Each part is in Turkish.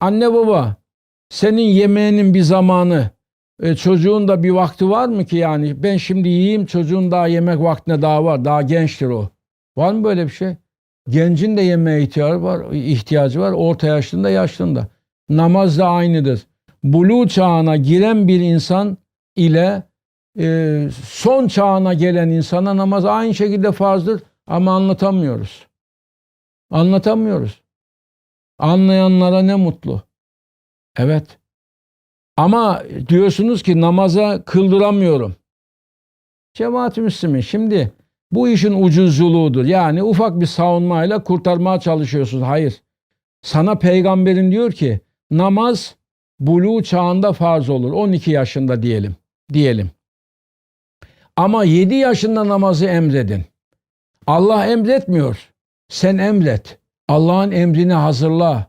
Anne baba senin yemeğinin bir zamanı e, çocuğun da bir vakti var mı ki yani ben şimdi yiyeyim çocuğun daha yemek vaktine daha var daha gençtir o. Var mı böyle bir şey? Gencin de yemeğe ihtiyacı var, ihtiyacı var orta yaşlında yaşlında. Namaz da aynıdır. Bulu çağına giren bir insan ile e, son çağına gelen insana namaz aynı şekilde farzdır ama anlatamıyoruz. Anlatamıyoruz. Anlayanlara ne mutlu. Evet. Ama diyorsunuz ki namaza kıldıramıyorum. Cemaat-i şimdi bu işin ucuzculuğudur. Yani ufak bir savunmayla kurtarmaya çalışıyorsunuz. Hayır. Sana peygamberin diyor ki namaz buluğ çağında farz olur. 12 yaşında diyelim. Diyelim. Ama 7 yaşında namazı emredin. Allah emretmiyor. Sen emret. Allah'ın emrini hazırla.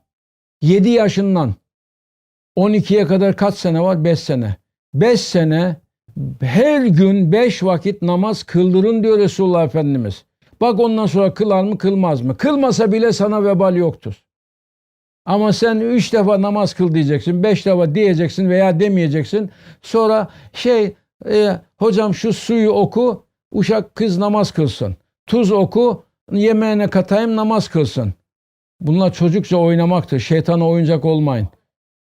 7 yaşından 12'ye kadar kaç sene var? 5 sene. 5 sene her gün 5 vakit namaz kıldırın diyor Resulullah Efendimiz. Bak ondan sonra kılar mı kılmaz mı? Kılmasa bile sana vebal yoktur. Ama sen üç defa namaz kıl diyeceksin, beş defa diyeceksin veya demeyeceksin. Sonra şey e, hocam şu suyu oku, uşak kız namaz kılsın. Tuz oku, yemeğine katayım namaz kılsın. Bunlar çocukça oynamaktır. Şeytana oyuncak olmayın.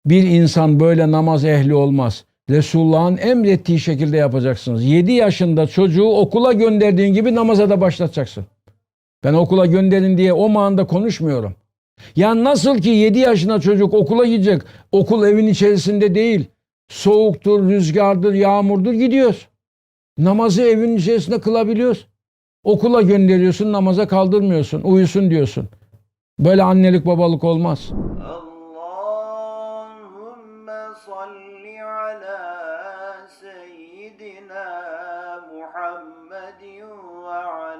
Bir insan böyle namaz ehli olmaz. Resulullah'ın emrettiği şekilde yapacaksınız. 7 yaşında çocuğu okula gönderdiğin gibi namaza da başlatacaksın. Ben okula gönderin diye o manada konuşmuyorum. Ya nasıl ki 7 yaşında çocuk okula gidecek, okul evin içerisinde değil. Soğuktur, rüzgardır, yağmurdur gidiyoruz. Namazı evin içerisinde kılabiliyoruz. Okula gönderiyorsun, namaza kaldırmıyorsun, uyusun diyorsun. Böyle annelik babalık olmaz. Allahümme salli ala seyyidina Muhammedin ve ala